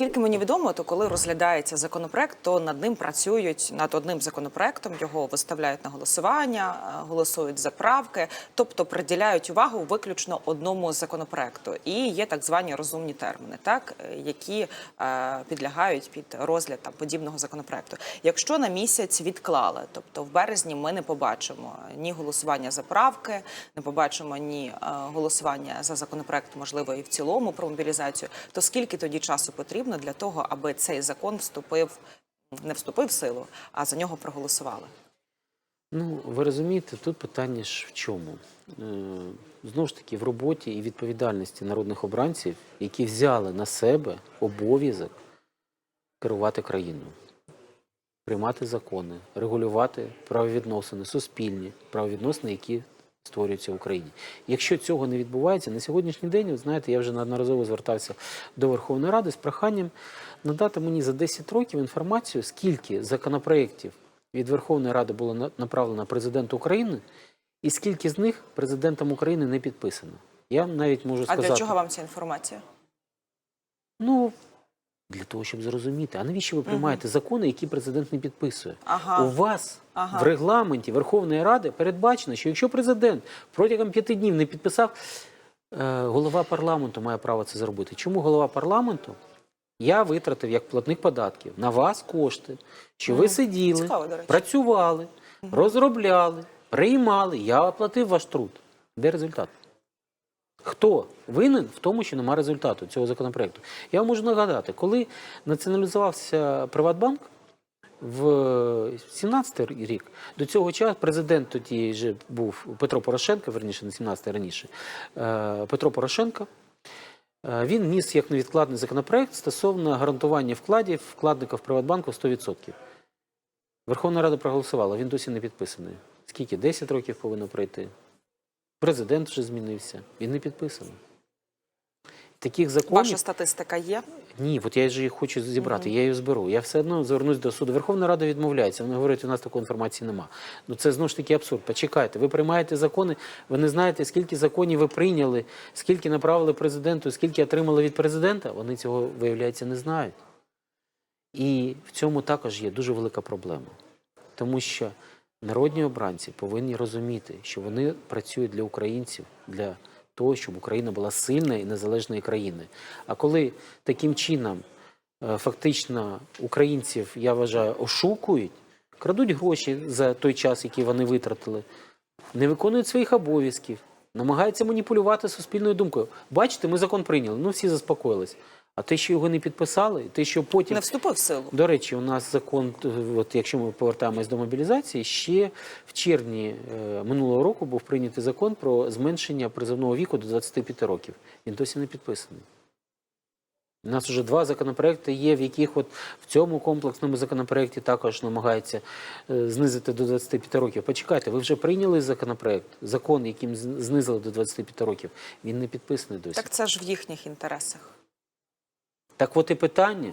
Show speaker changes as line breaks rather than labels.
Наскільки мені відомо, то коли розглядається законопроект, то над ним працюють над одним законопроектом, його виставляють на голосування, е, голосують за правки, тобто приділяють увагу виключно одному законопроекту. І є так звані розумні терміни, так е, які е, підлягають під розгляд там подібного законопроекту. Якщо на місяць відклали, тобто в березні ми не побачимо ні голосування за правки, не побачимо ні е, голосування за законопроект, можливо, і в цілому про мобілізацію, то скільки тоді часу потрібно для того, аби цей закон вступив, не вступив в силу, а за нього проголосували?
Ну, ви розумієте, тут питання ж в чому? Е, Знову ж таки, в роботі і відповідальності народних обранців, які взяли на себе обов'язок керувати країною, приймати закони, регулювати правовідносини, суспільні правовідносини, які створюються в Україні. Якщо цього не відбувається, на сьогоднішній день, ви знаєте, я вже неодноразово звертався до Верховної Ради з проханням надати мені за 10 років інформацію, скільки законопроєктів від Верховної Ради було направлено президенту України, і скільки з них президентом України не підписано. Я навіть можу
А для чого вам ця інформація?
Ну, для того, щоб зрозуміти. А навіщо ви приймаєте закони, які президент не підписує?
Ага.
У вас
Ага.
в регламенті Верховної Ради передбачено, що якщо президент протягом п'яти днів не підписав, е, голова парламенту має право це зробити. Чому голова парламенту? Я витратив як платник податків на вас кошти, що ви сиділи,
Цікаво,
працювали, розробляли, приймали. Я оплатив ваш труд. Де результат? Хто винен в тому, що немає результату цього законопроекту? Я вам можу нагадати, коли націоналізувався Приватбанк в 17 рік, до цього часу президент тоді вже був Петро Порошенко, верніше не 17-й раніше, е, Петро Порошенко. е, Він ніс як невідкладний законопроект стосовно гарантування вкладів вкладника в Приватбанку 100%. Верховна Рада проголосувала, він досі не підписаний. Скільки? 10 років повинно пройти. Президент вже змінився, він не підписаний. Таких законів
Ваша статистика є?
ні, от я ж її хочу зібрати, я її зберу. Я все одно звернусь до суду. Верховна Рада відмовляється. Вони говорять, у нас такої інформації нема. Ну це знову ж таки абсурд. Почекайте, ви приймаєте закони, ви не знаєте, скільки законів ви прийняли, скільки направили президенту, скільки отримали від президента. Вони цього, виявляється, не знають. І в цьому також є дуже велика проблема. Тому що народні обранці повинні розуміти, що вони працюють для українців, для того, щоб Україна була сильною і незалежною країною. А коли таким чином е, фактично українців, я вважаю, ошукують, крадуть гроші за той час, який вони витратили, не виконують своїх обов'язків, намагаються маніпулювати суспільною думкою. Бачите, ми закон прийняли, ну всі заспокоїлись. А те, що його не підписали, те, що потім
Не вступив в силу.
до речі, у нас закон, е, от якщо ми повертаємось до мобілізації, ще в червні е, минулого року був прийнятий закон про зменшення призовного віку до 25 років. Він досі не підписаний. У нас вже два законопроекти є, в яких от в цьому комплексному законопроекті також намагаються е, знизити до 25 років. Почекайте, ви вже прийняли законопроект, закон, яким знизили до 25 років. Він не підписаний досі.
Так це ж в їхніх інтересах.
Так от і питання.